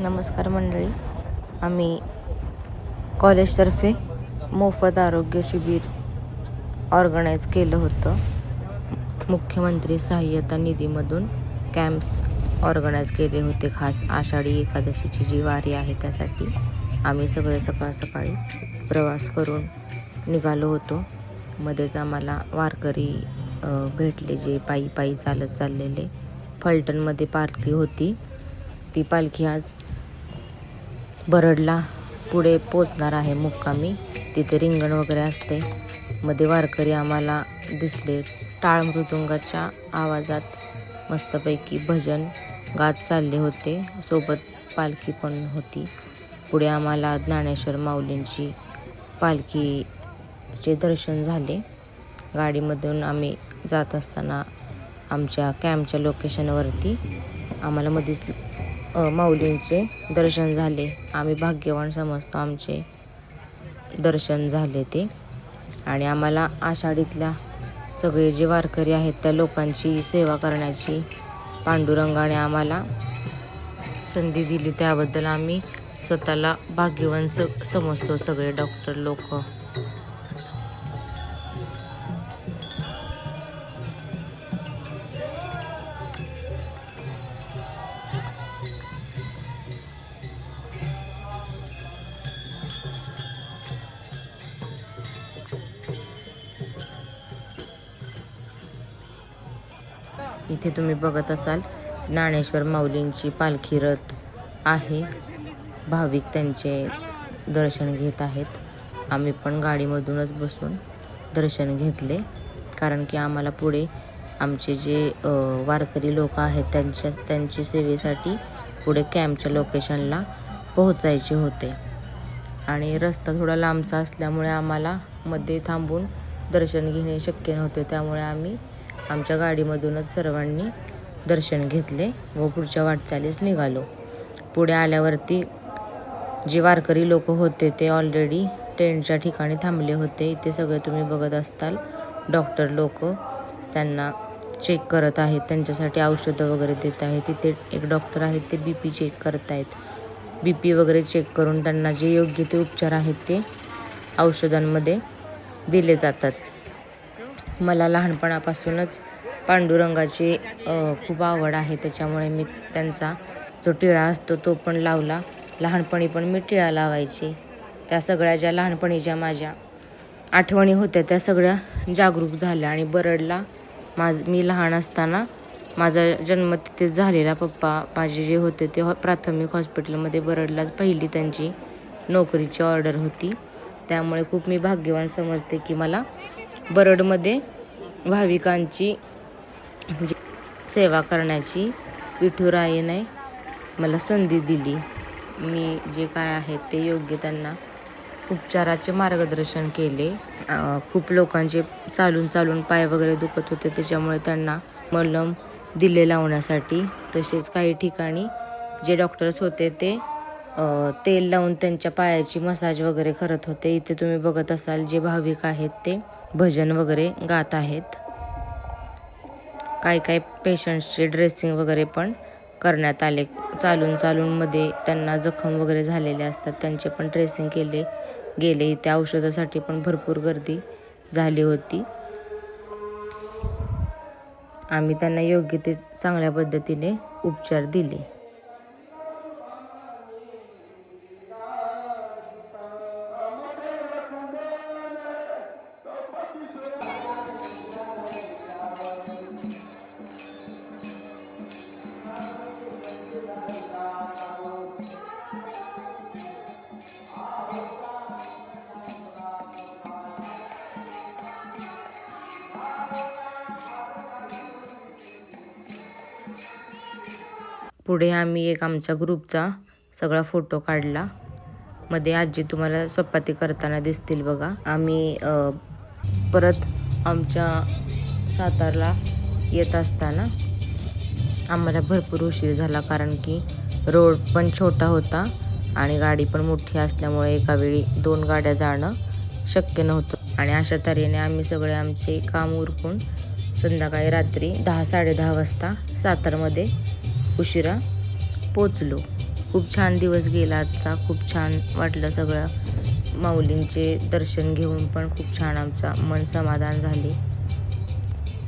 नमस्कार मंडळी. आम्ही कॉलेजतर्फे मोफत आरोग्य शिबिर ऑर्गनाईज केलं होतं. मुख्यमंत्री सहाय्यता निधीमधून कॅम्प्स ऑर्गनाईज केले होते. खास आषाढी एकादशीची जी वारी आहे त्यासाठी आम्ही सगळे सकाळ सकाळी प्रवास करून निघालो होतो. मध्येच आम्हाला वारकरी भेटले जे पायी पायी चालत चाललेले. फलटणमध्ये पालखी होती. ती पालखी आज बरडला. पुढे पोचणार आहे मुक्कामी. तिथे रिंगण वगैरे असते. मध्ये वारकरी आम्हाला दिसले. टाळ मृदुंगाच्या आवाजात मस्तपैकी भजन गात चालले होते. सोबत पालखी पण होती. पुढे आम्हाला ज्ञानेश्वर माऊलींची पालखीचे दर्शन झाले. गाडीमधून आम्ही जात असताना आमच्या कॅम्पच्या लोकेशनवरती आम्हाला मध्येच माऊलींचे दर्शन झाले. आम्ही भाग्यवान समजतो आमचे दर्शन झाले ते. आणि आम्हाला आषाढीतल्या सगळे जे वारकरी आहेत त्या लोकांची सेवा करण्याची पांडुरंगाने आम्हाला संधी दिली. त्याबद्दल आम्ही स्वतःला भाग्यवान स समजतो सगळे डॉक्टर लोक. इथे तुम्ही बघत असाल ज्ञानेश्वर माऊलींची पालखी रथ आहे. भाविक त्यांचे दर्शन घेत आहेत. आम्ही पण गाडीमधूनच बसून दर्शन घेतले. कारण की आम्हाला पुढे आमचे जे वारकरी लोक आहेत त्यांच्या त्यांची सेवेसाठी पुढे कॅम्पच्या लोकेशनला पोहोचायचे होते. आणि रस्ता थोडा लांबचा असल्यामुळे आम्हाला मध्ये थांबून दर्शन घेणे शक्य नव्हते. त्यामुळे आम्ही आमच्या गाडीमधूनच सर्वांनी दर्शन घेतले व पुढच्या वाटचालीस निघालो. पुढे आल्यावरती जे वारकरी लोक होते ते ऑलरेडी टेंटच्या ठिकाणी थांबले होते. इथे सगळे तुम्ही बघत असताल डॉक्टर लोक त्यांना चेक करत आहेत त्यांच्यासाठी औषधं वगैरे देत आहेत. तिथे एक डॉक्टर आहेत ते बी पी चेक करत आहेत बी पी वगैरे चेक करून त्यांना जे योग्य ते उपचार आहेत ते औषधांमध्ये दिले जातात. मला लहानपणापासूनच पांडुरंगाची खूप आवड आहे. त्याच्यामुळे मी त्यांचा जो टिळा असतो तो पण लावला. लहानपणी पण मी टिळा लावायचे. त्या सगळ्या ज्या लहानपणीच्या माझ्या आठवणी होत्या त्या सगळ्या जागरूक झाल्या आणि बरडला. माझ मी लहान असताना माझा जन्म तिथे झालेला. पप्पा माझे जे होते ते हॉ- प्राथमिक हॉस्पिटलमध्ये बरडलाच. पहिली त्यांची नोकरीची ऑर्डर होती. त्यामुळे खूप मी भाग्यवान समजते की मला बरडमध्ये भाविकांची जी सेवा करण्याची विठुरायने मला संधी दिली. मी जे काय आहे ते योग्य त्यांना उपचाराचे मार्गदर्शन केले. खूप लोकांचे चालून चालून पाय वगैरे दुखत होते त्याच्यामुळे त्यांना मलम दिले लावण्यासाठी. तसेच काही ठिकाणी जे डॉक्टर्स होते ते तेल लावून त्यांच्या पायाची मसाज वगैरे करत होते. इथे तुम्ही बघत असाल जे भाविक आहेत ते. भजन वगैरे गात आहेत. काही काही पेशंट्सचे ड्रेसिंग वगैरे पण करण्यात आले. चालून चालूनमध्ये त्यांना जखम वगैरे झालेले असतात. त्यांचे पण ड्रेसिंग केले गेले. इथे औषधासाठी पण भरपूर गर्दी झाली होती. आम्ही त्यांना योग्य ते चांगल्या पद्धतीने उपचार दिले. पुढे आम्ही एक आमच्या ग्रुपचा सगळा फोटो काढला. मध्ये आजी तुम्हाला चपाती करताना दिसतील बघा. आम्ही परत आमच्या सातारला येत असताना आम्हाला भरपूर उशीर झाला कारण की रोड पण छोटा होता आणि गाडी पण मोठी असल्यामुळे एका वेळी दोन गाड्या जाणं शक्य नव्हतं. आणि अशा तऱ्हेने आम्ही सगळे आमचे काम उरकून संध्याकाळी रात्री दहा साडेदहा वाजता सातारमध्ये उशिरा पोचलो. खूप छान दिवस गेला आजचा. खूप छान वाटलं सगळं. माऊलींचे दर्शन घेऊन पण खूप छान आमचा मन समाधान झाले.